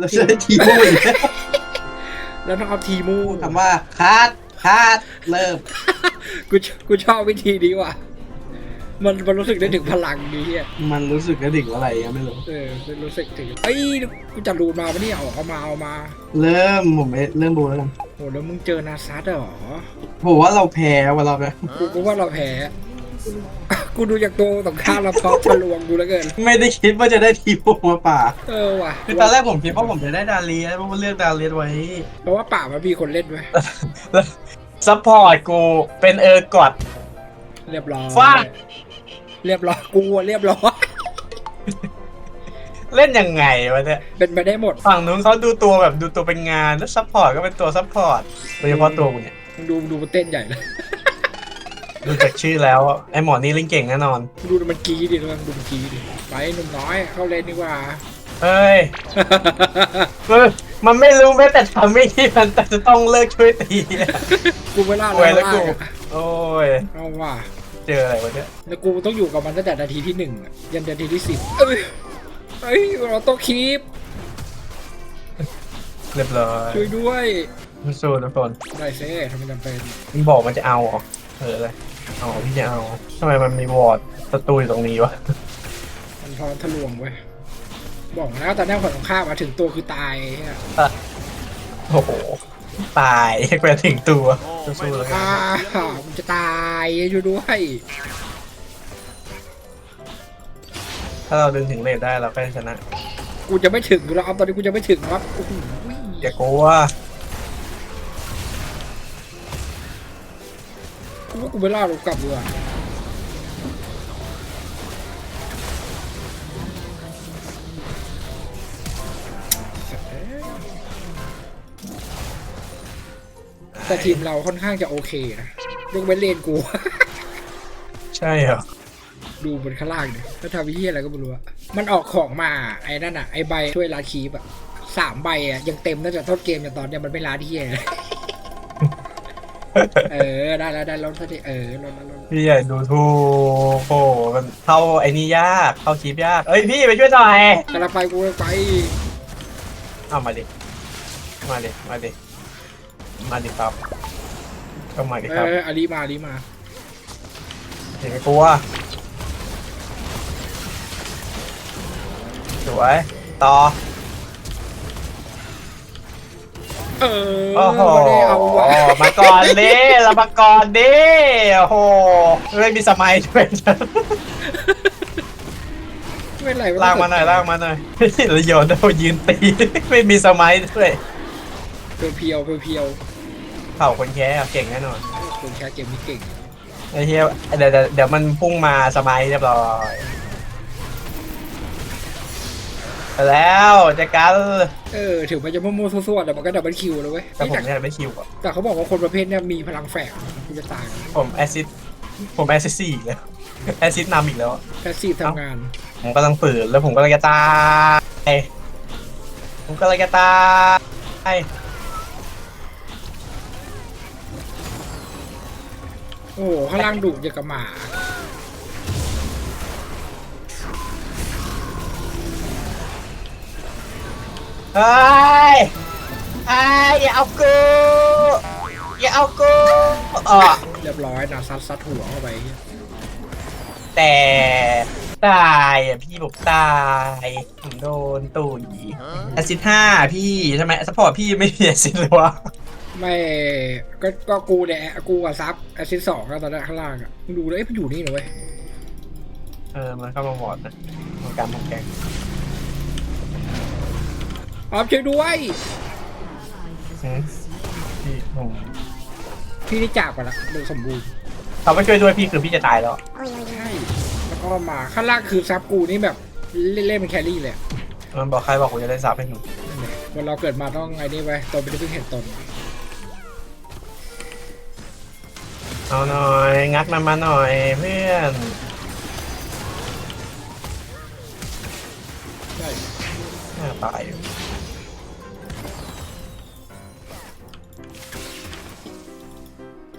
มันจะใช้ทีมูอีกแล้วต้องเอาทีมูพูดคำว่าคาดคาดเริ่มกูชกูชอบวิธีนี้ว่ะ มันมันรู้สึกได้ถึงพลังนี้อะมันรู้สึกกระดิกอะไรยังไม่รู้เออมันรู้สึกถึงเอ้ยกูจะรูนมาปะเนี่ยออกเอามาเอามา เริ่มผมเริ่มบูแล้วกันโหแล้วมึงเจอนาซัสเหรอผมว่าเราแพ้วันเราเนี่ยกูกูว่าเราแพ้ กูดูจากตัวสงครามเราพร้อมทะลวงกูแล้วเกิน ไม่ได้คิดว่าจะได้ทีโมมาป่า เออว่ะคือตอนแรกผมคิดว่าผมจะได้ดาเลียเพราะว่าเลือกดาเลียไว้ เพราะว่าป่ามันมีคนเล่นไว้ซัพพอร์ตกูเป็นเออร์กอด เรียบร้อยฟาด เรียบร้อยกูอะเรียบร้อยเล่นยังไงวะเนี่ยเป็นไปได้หมดฝั่งนู้นเขาดูตัวแบบดูตัวเป็นงานแล้วซัพพอร์ตก็เป็นตัวซัพพอร์ตโดยเฉพาะตัวกูเนี่ยมึงดูมึงดูมันเต้นใหญ่เลย ดูจากชื่อแล้วไอหมอนี่เล่นเก่งแน่นอนมึงดูมันกรีดดิมึงดูมันกรีดดิไปหนุ่มน้อยเข้าเล่นดีกว่าเฮ้ย มันมันไม่รู้แม้แต่ทำไม่ที่มันแต่จะต้องเลิกช่วยตีกูไม่ล่าป่วยแล้วกูล่าอะโอ้ย เอาว่ะเจออะไรวะเนี่ย แล้วกูต้องอยู่กับมันตั้งแต่นาทีที่หนึ่งอะยันนาทีที่สิบเอ้ยเอ้ยเราต้องคีปเรียบร้อยช่วยด้วยสู้ทุกคนได้เซ่ทำไมจำเป็น มันบอกมันจะเอาเหรอเอออะไร เอาพี่จะเอาทำไมมันมีวอร์ดศัตรูอยู่ตรงนี้วะมันพร้อมทะลวงเว้ย บอกแล้วตอนนี้ฝั่งตรงข้ามมาถึงตัวคือตายเหี้ยโอ้โหตายไปถึงตัวสู้ๆแล้วกันอ้าวมันจะตายช่วยด้วยถ้าเราดึงถึงเลทได้เราก็ชนะ กูจะไม่ถึงอยู่แล้วเอาตอนนี้กูจะไม่ถึงครับโอ้โหอย่ากลัว กูว่ากูไม่ล่าลงกลับดีกว่าแต่ทีมเราค่อนข้างจะโอเคนะยกเว้นเลนกู ใช่เหรอ ดูบนข้างล่างเนี่ยถ้าทำวิธีอะไรก็ไม่รู้อะมันออกของมาไอ้นั่นอะไอ้ใบช่วยลาคีบอะสามใบอะยังเต็มตั้งแต่ต้นเกมจนตอนเนี้ยมันไม่ลาที่เลย เออได้แล้วได้แล้วทีเออลดแล้วลดแล้วพี่ใหญ่ดูถูกโอ้โหมันเข้าไอ้นี่ยากเข้าคลิปยากเอ้ยพี่ไปช่วยหน่อยกำลังไปกูกำลังไปเอามาดิมาดิมาดิมาดิครับก็มาดิเอครับออาลีมาอาลีมาอย่าไปกลัวสวยต่อ เออโอ้โหไม่ได้เอาว่ะมาก่อนดิเรามาก่อนดิโอ้โหไม่มีสมัยด้วยไม่เป็นไรลากมาหน่อยลากมาหน่อยแล้วโยนโดนยืนตีไม่มีสมัยด้วยเพียวเพียวเพียวเพียวเผ่าคนแค่เก่งแน่นอนคนแค่เกมนี้เก่งไอ้เหี้ยเดี๋ยวเดี๋ยวเดี๋ยวมันพุ่งมาสมัยเรียบร้อย ไปแล้วจัดการเออถึงมันจะมั่วๆซั่วๆแต่มันก็ดับเบิลคิวเลยเว้ยแต่ผมแต่เนี่ยไม่คิวอะแต่เขาบอกว่าคนประเภทเนี้ยมีพลังแฝงกูจะตายผมแอซิดผมแอซิดสี่อีกแล้วแอซิดนำอีกแล้วอะแพสซีฟทำงานผมกำลังฝืนแล้วผมกำลังจะตายผมกำลังจะตายโอ้โหข้างล่างดุอย่างกับหมา เฮ้ยไอ้ยอย่าเอากู อย่าเอากูอ๋อเรียบร้อยนะซัดซัดหัวเข้าไปแต่ตายอะพี่บอกตายผมโดนตุยแอซิดห้าพี่ทำไมซัพพอร์ตพี่ไม่มีแอซิดเลยวะ ไม่ก็ก็กูเนี่ยกูกับซับแอซิสสองแล้วตอนนั้นข้างล่างอะมึงดูเลยเอ้ยมันอยู่นี่เหรอเว้ยเออ มันเข้ามาวอร์ดนะมันการมองแกง ออมช่วยด้วยหืมพี่ผมพี่ได้จากไปละโดยสมบูรณ์เขาไม่ช่วยด้วยพี่คือพี่จะตายแล้ว ใช่แล้วก็มาข้างล่างคือซับกูนี่แบบเล่นเล่นเป็นแครี่เลยอะมันบอกใครบอกผมจะได้ซับให้หนูนั่นแหละวันเราเกิดมาต้องไงนี่ไว้ตนเป็นที่เพิ่งเห็นตนเอาหน่อย งัดมันมาหน่อยเพื่อนใช่น่าตายอยู่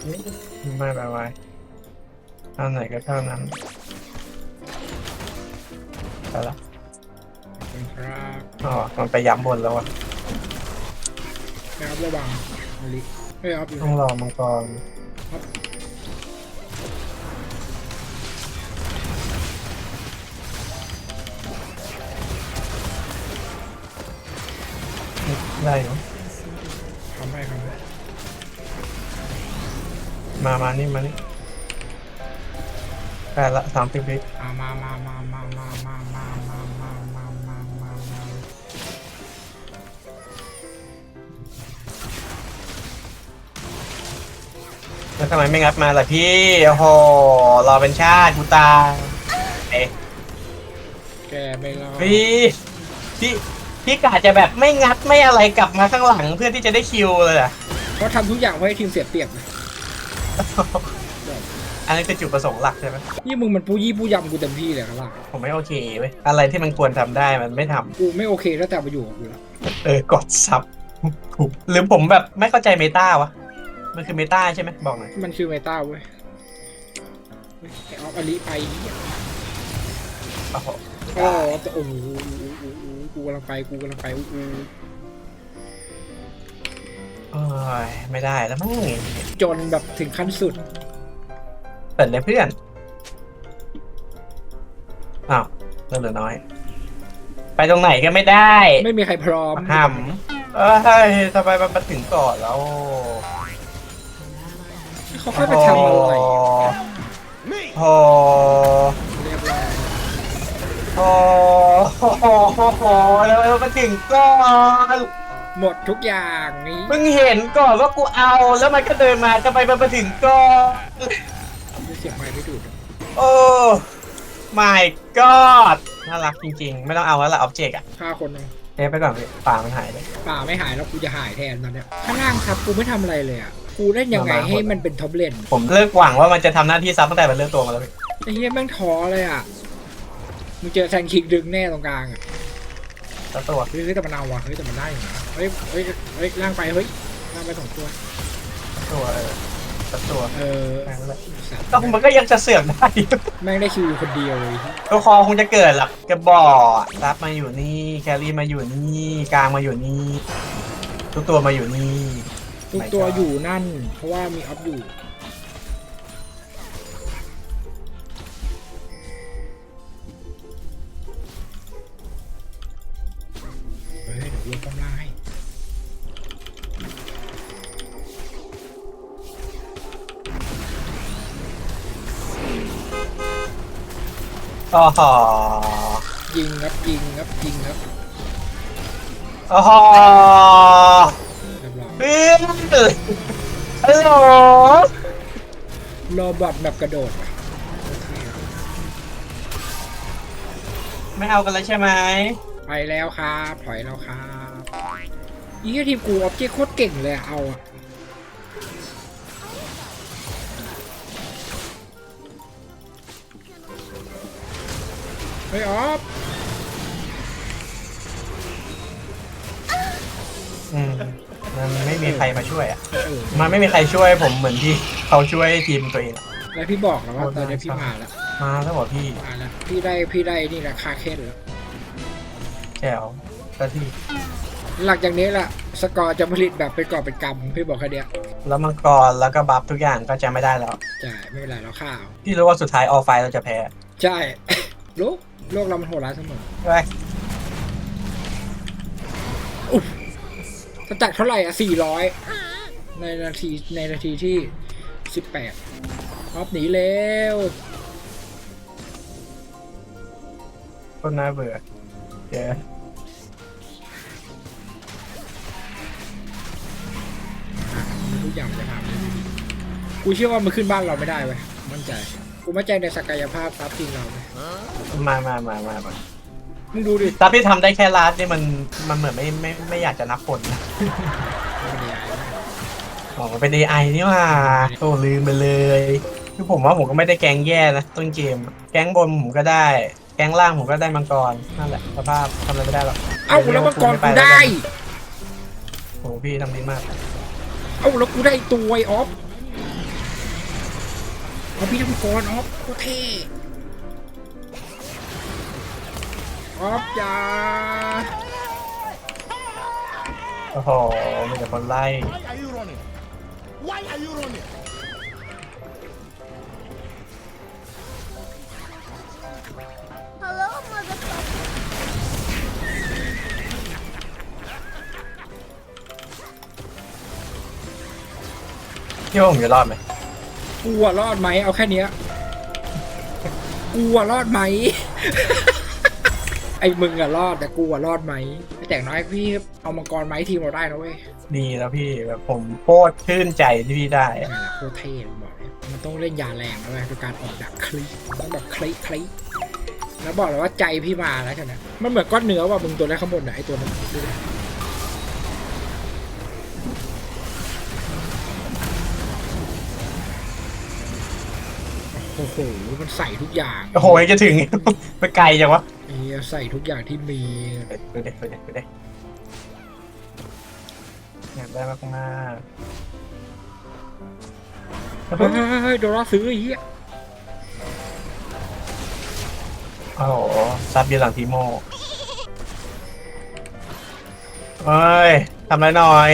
ไม่ไปไวเท่าไหนก็เท่านั้นไปละเออครับอ๋อมันไปย้ำบนแล้วอะไปอัพระวังอลิไม่อัพอยู่ต้องรอมังกรได้เนอะ มามานี่มานี่ได้ละสามสิบวิอ่ามามามามามามามามามามามามามาแล้วทำไมไม่งัดมาล่ะพี่ โอ้โห รอเป็นชาติกูตายเอ๊ะแกไม่รอดพี่พี่พี่กะจะแบบไม่งัดไม่อะไรกลับมาข้างหลังเพื่อที่จะได้คิวเลยอะเขาทำทุกอย่างเพื่อให้ทีมเสียเปรียบนะ อันนี้คือจุดประสงค์หลักใช่ไหมนี่มึงมันปูยี่ปูยำกูเต็มที่เลยครับล่ะผมไม่โอเคเว้ยอะไรที่มันควรทำได้มันไม่ทำกูไม่โอเคตั้งแต่มาอยู่กับกูแล้วเออกดซับถูกหรือผมแบบไม่เข้าใจเมตาวะมันคือเมตาใช่ไหมบอกหน่อยมันคือเมตาเว้ยเฮ้ยไอ้ออฟอลิไปเหี้ยโอ้โหอ๋อแต่โอ้โหกูกำลังไปกูกำลังไปอู้อู้ โอ้ยไม่ได้แล้วมั้งจนแบบถึงขั้นสุดเปิดเลยเพื่อนอ้าวเริ่มเหลือน้อย ไปตรงไหนก็ไม่ได้ไม่มีใครพร้อมหำเอ้ยทำไมมันมาถึงก่อนแล้วเขาค่อยไปทำอะไรโอ้เรียบร้อยโอ้โหโอ้โหแล้วมาถึงก่อน หมดทุกอย่างนี้มึงเห็นก่อนว่ากูเอาแล้วมันก็เดินมาทำไมมันมาถึงก่อนเสียงไม้ไม่ดูดโอ้ my god น่ารักจริงๆ ไม่ต้องเอาแล้วล่ะออบเจกต์อะฆ่าคนหนึ่งเทปไปก่อนพี่ป่ามันหายเลย ป่าไม่หายแล้วกูจะหายแทนตอนเนี้ยข้างล่างครับกูไม่ทำอะไรเลยอะกูเล่นยังไงมามาให้มันเป็นท็อปเลนผมเลิกหวังว่ามันจะทำหน้าที่ซับตั้งแต่มันเลือกตัวมาแล้วพี่ไอ้เหี้ยแม่งท้อเลยอะมึงเจอแซงคิกดึงแน่ตรงกลางอะ สักตัวเฮ้ยเฮ้ยแต่มันเอาว่ะเฮ้ยแต่มันได้อยู่นะเฮ้ยเฮ้ยเฮ้ยล่างไปเฮ้ยล่างไปสองตัวสักตัวเออสักตัวเออแม่งเลยสัตว์ก็มันก็ยังจะเสื่อมได้แม่งได้คิวอยู่คนเดียวเลยตัวคอคงจะเกิดหรอกกระบอกซับมาอยู่นี่แครี่มาอยู่นี่กลางมาอยู่นี่ทุกตัวมาอยู่นี่ทุกตัวอยู่นั่น เพราะว่ามีออฟอยู่ โอ้โหยิงครับยิงครับยิงครับโอ้โหเรียบร้อยเพื่อนฮัลโหลโรบอทแบบกระโดดว่ะโอเคไม่เอากันแล้วใช่ไหมไปแล้วครับถอยแล้วครับอีกทีมกูออบเจกต์โคตรเก่งเลยอะเอาอะ เฮ้ยออฟอืมมันไม่มีใครมาช่วยอะ เออมันไม่มีใครช่วยผมเหมือนที่เขาช่วยทีมตัวเองอะแล้วพี่บอกแล้วว่าตอนนี้พี่มาแล้วมาแล้วบอกพี่มาแล้วพี่ได้พี่ได้นี่แหละคาเคนแล้วแจ๋วก็ที่หลังจากนี้ล่ะสกอร์จะผลิตแบบเป็นกอบเป็นกำพี่บอกแค่เนี้ยแล้วมังกรแล้วก็บัฟทุกอย่างก็จะไม่ได้แล้ว ใช่ไม่เป็นไรแล้วข้าว พี่รู้ว่าสุดท้ายออฟไฟเราจะแพ้ ใช่โลก โลกเรามันโหดร้ายเสมอใช่ไหมสแต็กเท่าไหร่อะสี่ร้อยในนาทีในนาทีที่สิบแปดออฟหนีเร็วคนน่าเบื่อเจอทุกอย่างจะทำกูเชื่อว่ามันขึ้นบ้านเราไม่ได้เว้ยมั่นใจ กูมั่นใจในศักยภาพซับทีมเราเลย มามามามามามึงดูดิซับที่ทำได้แค่ลาดนี่มันมันเหมือนไม่ไม่ไม่อยากจะนับผลนะมันเป็น AI อ๋อมันเป็น AI นี่ว่าโอ้ลืมไปเลยคือผมว่าผมก็ไม่ได้แกงแย่นะต้นเกม แกงบนผมก็ได้ แกงล่างผมก็ได้มังกรนั่นแหละสภาพทำอะไรไม่ได้หรอกเอ้าแล้วมังกรกูได้ โอ้โหพี่ทำดีมาก เอ้าแล้วกูได้ตัวไอออฟเอาพี่ทำมังกรออฟโคตรเท่ อออฟอยาโอ้โหมีแต่คนไล่ Why are you running? Why are you running? พี่ว่าผมจะรอดไหมกูอะรอดไหมเอาแค่เนี้ยกูอะรอดไหม ไอ้มึงอะรอดแต่กูอะรอดไหมแต่อย่างน้อยพี่เอามังกรไม้ทีมเราได้นะเว้ยดีแล้วพี่แบบผมโคตรชื่นใจที่พี่ได้อะนั่นแหละโคตรเท่ผมบอกเลยมันต้องเล่นยาแรงนะเว้ยคือการออกแบบคลิต้องแบบคลิคลิแล้วบอกเลยว่าใจพี่มาแล้วกันนะมันเหมือนก้อนเนื้อว่ะมึงตัวแรกข้างบนน่ะไอ้ตัวนั้นดูดิโอ้โหมันใส่ทุกอย่าง โอ้โหยังจะถึง ไปไกลจังวะไอ้ เหี้ยใส่ทุกอย่างที่มีดูเด็ดูเด็ดูเด็อยากได้มากมากเฮ้ยเฮ้ยเฮ้ยโดนล่อซื้อไอ้เหี้ยๆโอ้โหซับยืนหลังทีโมเฮ้ยทำไรหน่อย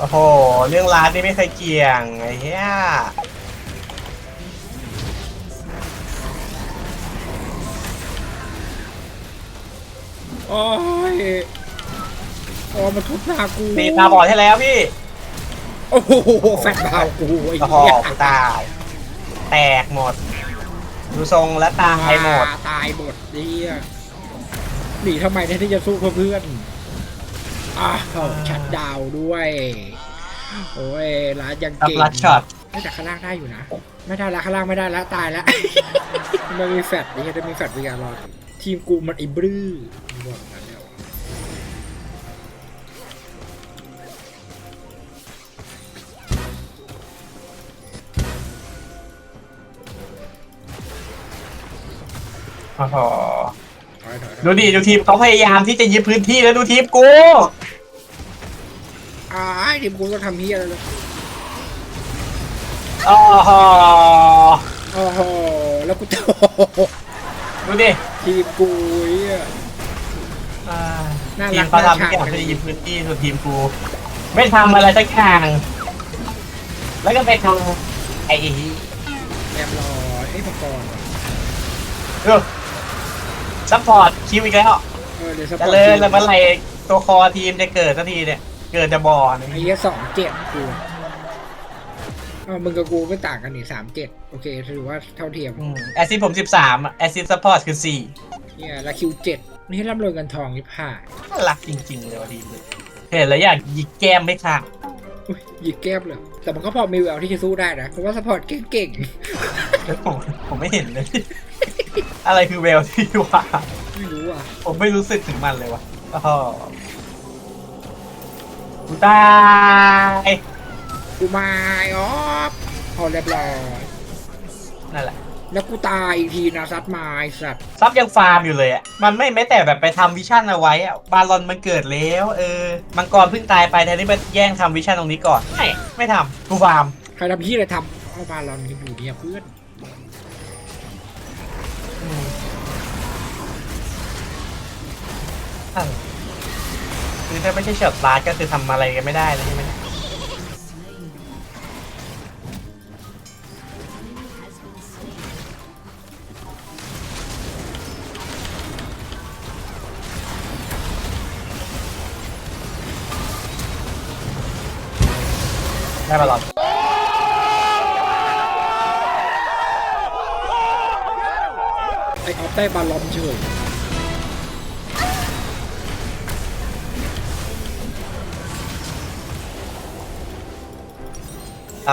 โอ้โห เรื่องร้านนี่ไม่เคยเกี่ยง ไอ้เหี้ยโอ้ยโอ้มันทุบหน้ากูตีตาบอดให้แล้วพี่ โอ้โหแฟนเบากูไอ้โอ้โหเหี้ยตาย แตกหมด ดูทรงแล้วตายหมด ตายหมดเหี้ยหนีทำไมเนี่ยที่จะสู้เพื่อเพื่อน อ้าวชัดดาวน์ด้วย โอ้ยร้านยังรับเก่งลัดช็อตไม่แต่ข้างล่างได้อยู่นะ ไม่ได้ละข้างล่างไม่ได้ละตายละมันมีแฟดนี่จะมีแฟดวิการรอดทีมกูมันไอ้บลื้อบอกมาแล้วโอ้โหถอยถอยถ ดูอยดิดูทีมเขาพยายามที่จะยึดพื้นที่แล้วดูทีมกูอ้ายทีมกูก็ทำเฮียแล้วเลยโอ้โหโอ้โหแล้วกูจะดูดิทีมกูเฮีย อ่าน่าทีรัมกเขาน่าทำทุชักงอย่างเพื่อจะยึดพื้นที่ส่วนทีมกูไม่ทำอะไรสักอย่างแล้วก็ไปทำไอ้แอบรอไอ้มังกรว่ะเออ ซัพพอร์ตคิวอีกแล้วเออเดี๋ยวสปจะอร์ตเลยทีมแล้วเมื่อไหรตัวคอทีมจะเกิดสักทีเนี่ย เกิดจะบอลไอ้เฮียสองเจ็ดกูอ้าวมึงกับกูไม่ต่างกันนี่สามเจ็ดโอเคถือว่าเท่าเทียมแอซิดผมสิบสามแอซิดซัพพอร์ตคือสี่เนี่ยแล้วคิวเจ็ดนี่ร่ำรวยกันทองยี่ห้าน่ารักจริงๆเลยว่ะทีมเลยเห็นแล้วอยากหยิกแก้มไม่ขาดอุ้ยหยิกแก้มเลย แต่มันก็พอมีแววที่จะสู้ได้นะเพราะว่าสปอร์ตเก่งผมผมไม่เห็นเลย อะไรคือเวลที่ว่าๆไม่รู้อะผมไม่รู้สึกถึงมันเลยว่ะโอ้โหกูตายกูมาออฟพอเรียบร้อยนั่นแหละ แล้วกูตายอีกทีนะซัดมาไอสัตว์ซับยังฟาร์มอยู่เลยอะ มันไม่แม้แต่แบบไปทำวิชั่นเอาไว้อะ บาลอนมันเกิดแล้ว เออ มังกรเพิ่งตายไปแทนที่ไปแย่งทำวิชั่นตรงนี้ก่อน ไม่ ไม่ทำกูฟาร์ม ใครทำพี่อะไรทำเอาบาลอนกันอยู่เนี่ยเพื่อน คือถ้าไม่ใช่เฉิดลาดก็คือทำอะไรกันไม่ได้เลยใช่ไหมได้บาลอไอออฟได้บาลอนเฉย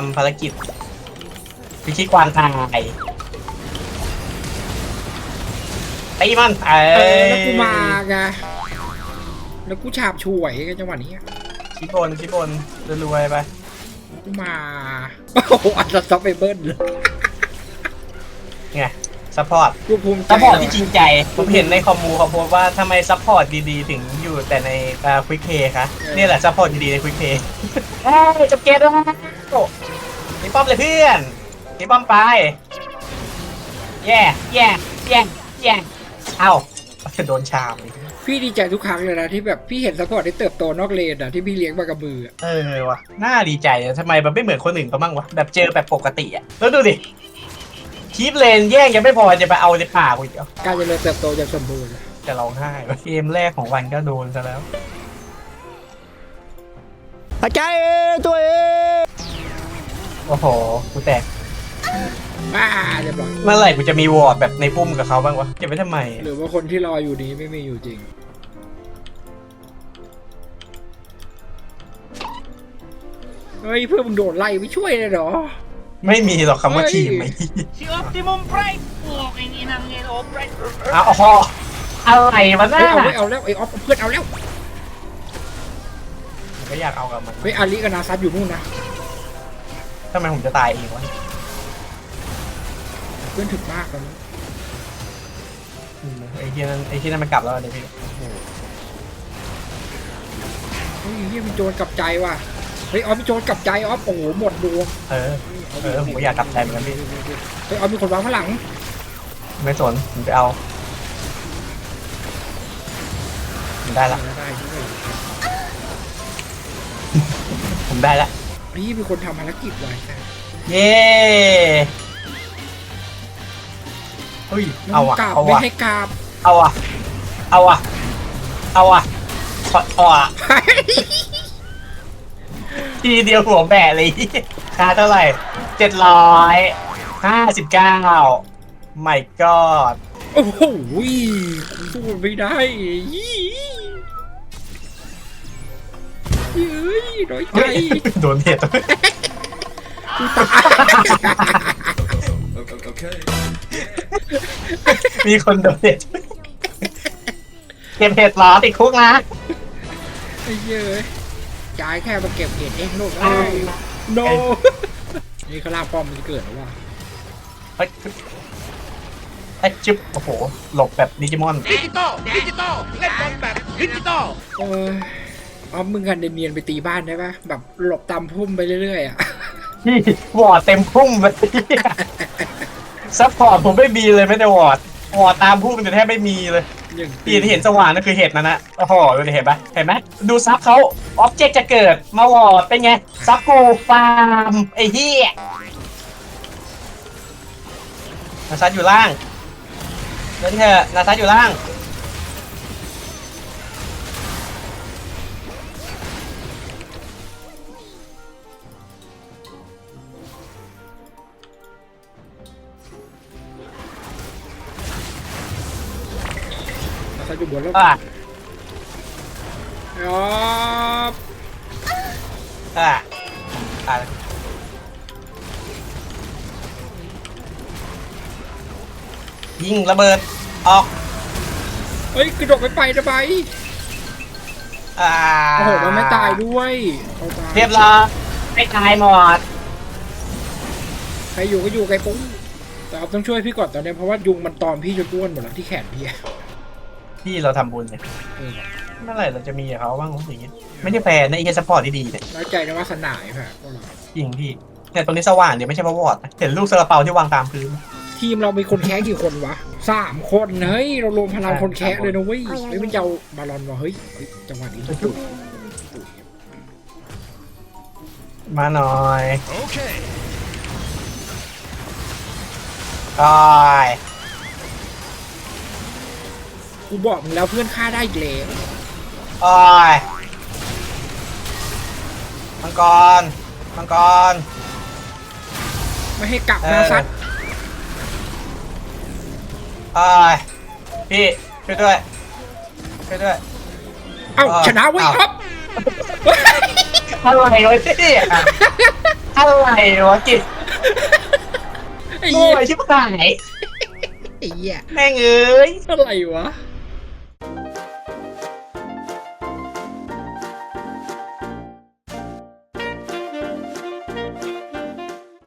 ำภารกิจพิชิตความตายตีมันเอเอออแล้วกูมาไงแล้วกูฉาบฉวยกันจังหวะนี้ชิบนชิบนรวยๆไป กูมาโอ้โหอัดสต็อกไปเบิ้ลเลย ไงช ซัพพอร์ตกูภูมิใจซัพพอร์ตว่ะที่จริงใจ ผมเห็นในคอมมูเขาโพสต์ว่าทำไมซัพพอร์ตดีๆ ถึงอยู่แต่ในควิกเพย์คะนี่แหละซัพพอร์ตดีๆในควิกเพย์เฮ้ยจบเกมแล้วนี่ป้อมเลยเพื่อนนี่ป้อมไป แย่แย่แย่แย่เอ้าโดนชามอีกพี่ดีใจทุกครั้งเลยนะที่แบบพี่เห็นซัพพอร์ตได้เติบโตนอกเลนอะที่พี่เลี้ยงมากับมืออะเออวะน่าดีใจอะทำไมมันไม่เหมือนคนอื่นเขาบ้างวะแบบเจอแบบปกติอะแล้วดูดิ คีปเลนแย่งยังไม่พอจะไปเอาในป่ากูอีกเหรอการเจริญเติบโตอย่างสมบูรณ์อะจะร้องไห้วะเกมแรกของวันก็โดนซะแล้วอาจารย์ตัวเองโอ้โหกูแตกบ้าเรียบร้อยเมื่อไหร่กูจะมีวอร์ดแบบในปุ่มกับเขาบ้างวะเก็บไว้ทำไมหรือว่าคนที่รออยู่นี้ไม่มีอยู่จริง เฮ้ยเพื่อนมึงโดนไล่ไม่ช่วยเลยเหรอ ไม่มีหรอกคำว่าทีมเฮ้ไม่ย Si Optimum Prime! Oh, ini nang oh, Prime. เอาโอ้โหอะไรวะเฮ้น่ายเอาไม่เอาแล้วไอ้ออฟเพื่อนเอาแล้วไม่อยากเอากับมันเฮ้ยอาลีกับนาซัตอยู่นู่นนะทำไมผมจะตายเองวะเพื่อนถึกมากตอนนี้อืมไอ้ที่นั่นไอ้ที่นั่นมันกลับแล้วเดี๋ยวพี่เฮ้ยเฮียมีโจรกลับใจว่ะ เฮ้ยออฟมีโจรกลับใจออฟโอ้โหหมดดวงเออ เออผมก็อยากกลับใจเหมือนกันพี่ เฮ้ยออฟมีคนวางข้างหลังไม่สนผมไปเอาผมได้ละได้ด้วยผมได้ละพี่มีคนทำภารกิจไว้แต่เย้เฮ้ยเอาอะกราบเอาไม่อะให้กราบเอาอะเอาอะเอาอะขอเอาอะ ทีเดียวหัวแบะเลยค่าเท่าไหร่เจ็ดร้อยห้าสิบเก้าไม่ก็โอ้โหสู้ไม่ได้ยี่เฮ้ยน้อยใจโดนเหตุกูตายมีคนโดนเหตุเก็บเหตุเหรอติดคุกนะไอ้เหี้ยเอ้ ยจ่ายแค่มาเก็บเห็ดเองลูกเอ้ยโนนี่เขาลากป้อมมันจะเกิดหรือวะเฮ้ยไอ้จิ๊บโอ้โห หลบแบบดิจิมอน Digital Digital เล่นบอลแบบดิจิตอลเออเอามึงกันเนียนๆไปตีบ้านได้ปะแบบหลบตามพุ่มไปเรื่อยๆอะพี่วอร์ดเต็มพุ่มเลยซัพพอร์ตผมไม่มีเลยไม่ได้วอร์ดวอร์ดตามพุ่มแต่แทบไม่มีเลย อย่างพี่ที่เห็นสว่างนั่นคือเห็ดนั่นนะโอ้โหดูดิเห็นปะเห็นไหมดูซับเขาออบเจกต์จะเกิดมาหลอดเป็นไงซับกูฟาร์มไอ้เหี้ยนาซัดอยู่ล่างเล่นเถอะนาซัดอยู่ล่าง อยู่บนแล้วอะอ๋ออะอะยิงระเบิด ออก เฮ้ยกระโดดไปไปทำไมอ่าโอ้โหมันไม่ตายด้วยเอาตายเรียบร้อยไม่ตายหมด ใครอยู่ก็อยู่ไกลปุ้งแต่เอาต้องช่วยพี่ก่อนตอนนี้เพราะว่ายุงมันตอมพี่จนอ้วนหมดแล้วที่แขนพี่อะ ที่เราทำบุญเนี่ยเออเมื่อไหร่เราจะมีกับเขาบ้างวะอย่างเงี้ยไม่ใช่แฟนนะไอ้แค่ซัพพอร์ตที่ดีเนี่ยน้อยใจนะว่าสนายค่ะพวกเราจริงพี่เนี่ยตรงนี้สว่างเดี๋ยวไม่ใช่เพราะวอร์ดนะเห็นลูกซาลาเปาที่วางตามพื้น ทีมเรามีคนแค้กี่คนวะสามคนเฮ้ยเรารวมพลังคนแค้เลยนะเว้ยเฮ้ยมันจะเอาบาลอนวะเฮ้ยเฮ้ยจังหวะนี้ต้องตุ๋ยตุ๋ยมาหน่อยโอเคก้อย กูบอกมึงแล้วเพื่อนฆ่าได้อีกแล้วก้อยมังกร มังกร ไม่ให้กลับเออนาซัดก้อยพี่ช่วยด้วย ช่วยด้วย เอ้าเออชนะเว้ยเอ้า ครับอะไรวะพี่อะไรวะกิจไอ้โง่เหี้ยไอ้ชิบหายไอ้เหี้ยแม่งเอ้ยอะไรวะ